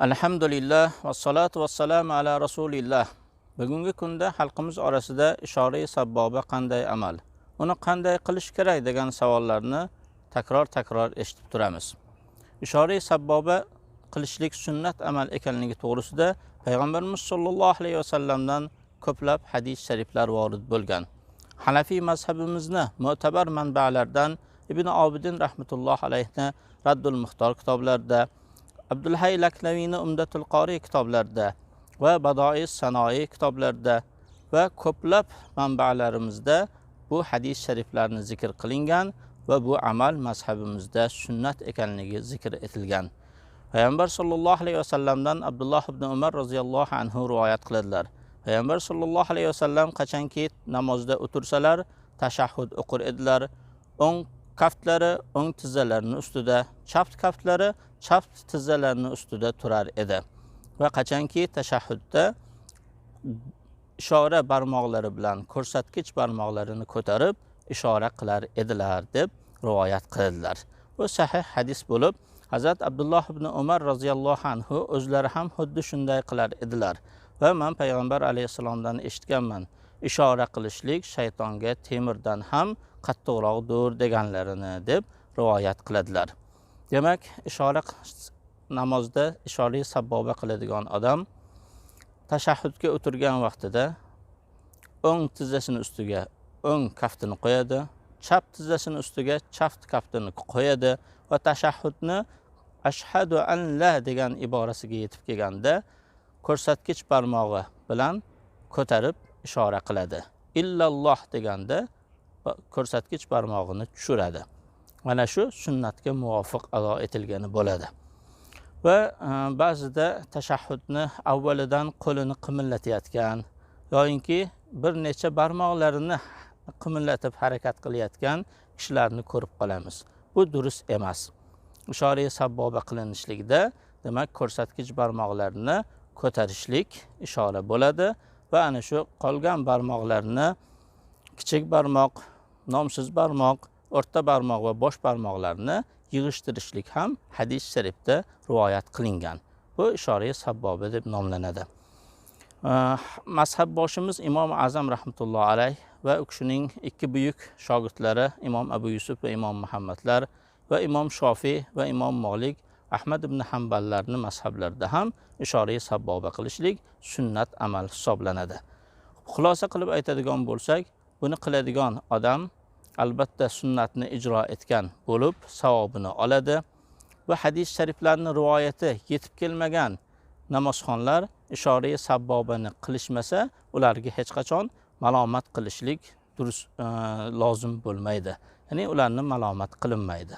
alhamdulillah vassalotu vassalamu ala rasulilloh bugungi kunda xalqimiz orasida ishoriy sabboba qanday amal? Uni qanday qilish kerak degan savollarni takror takror eshitib turamiz. Ishoriy sabboba qilishlik sunnat amal ekanligi to'g'risida payg'ambarimiz sollallohu alayhi vasallamdan ko'plab hadis shariflar vorid bo'lgan. Hanafiy mazhabimizni mo'tabar manbalardan ibn obidin rahmatullohi alayhni raddul muxtor kitoblarida abdulhay laknaviyni umdatul qori kitoblarida va badoi sanoiy kitoblarida va ko'plab manbalarimizda bu hadis shariflarni zikr qilingan va bu amal mazhabimizda sunnat ekanligi zikr etilgan. Payg'ambar sollallohu alayhi vasallamdan abdulloh ibn umar roziyallohu anhu rivoyat qiladilar. Payg'ambar sollallohu alayhi vasallam qachonki namozda o'tirsalar tashahhud o'qir edilar o'ng kaftlari o'ng tizzalarini ustida chaft kaftlari chaft tizzalarini ustida turar edi. Va qachonki tashahhudda ishora barmoqlari bilan ko'rsatkich barmoqlarini ko'tarib ishora qilar edilar deb rivoyat qildilar bu sahih hadis bo'lib hazrat abdulloh ibn umar roziyallohu anhu o'zlari ham xuddi shunday qilar edilar va man payg'ambar alayhissalomdan eshitganman ishora qilishlik shaytonga temirdan ham qattiqroqdir deganlarini deb rivoyat qiladilar. Demak ishora namozda ishora sabboba qiladigan odam tashahhudga o'tirgan vaqtida o'ng tizzasini ustiga o'ng kaftini qo'yadi chap tizzasini ustiga chap kaftini qo'yadi va tashahhudni ashhadu an la degan iborasiga yetib kelganda ko'rsatkich barmog'i bilan ko'tarib ishora qiladi. Illalloh deganda ko'rsatkich barmog'ini tushiradi. Mana shu sunnatga muvofiq ado etilgani bo'ladi. Va e, ba'zida tashahhudni avvalidan qo'lini qimillatayotgan yoyinki bir necha barmoqlarini qimillatib harakat qilayotgan kishilarni ko'rib qolamiz. Bu durust emas. Ishora sabboba qilinishlikda demak ko'rsatkich barmoqlarini ko'tarishlik ishora bo'ladi va ana shu qolgan barmoqlarni kichik barmoq nomsiz barmoq o'rta barmoq va bosh barmoqlarni yig'ishtirishlik ham hadis sharifda rivoyat qilingan. Bu ishoriy sabbobi deb nomlanadi. Mazhabboshimiz imom azam rahmatullohi alayh va u kishining ikki buyuk shogirdlari imom abu yusuf va imom muhammadlar va imom shofiy va imom molik ahmad ibn hamballarni mazhablarida ham ishoriy sabboba qilishlik sunnat amal hisoblanadi. Xulosa qilib aytadigan bo'lsak buni qiladigan odam albatta sunnatni ijro etgan bo'lib savobini oladi va hadis shariflarni rivoyati yetib kelmagan namozxonlar ishoriy sabbobani qilishmasa ularga hech qachon malomat qilishlik durust e, lozim bo'lmaydi. Ya'ni ularni malomat qilinmaydi.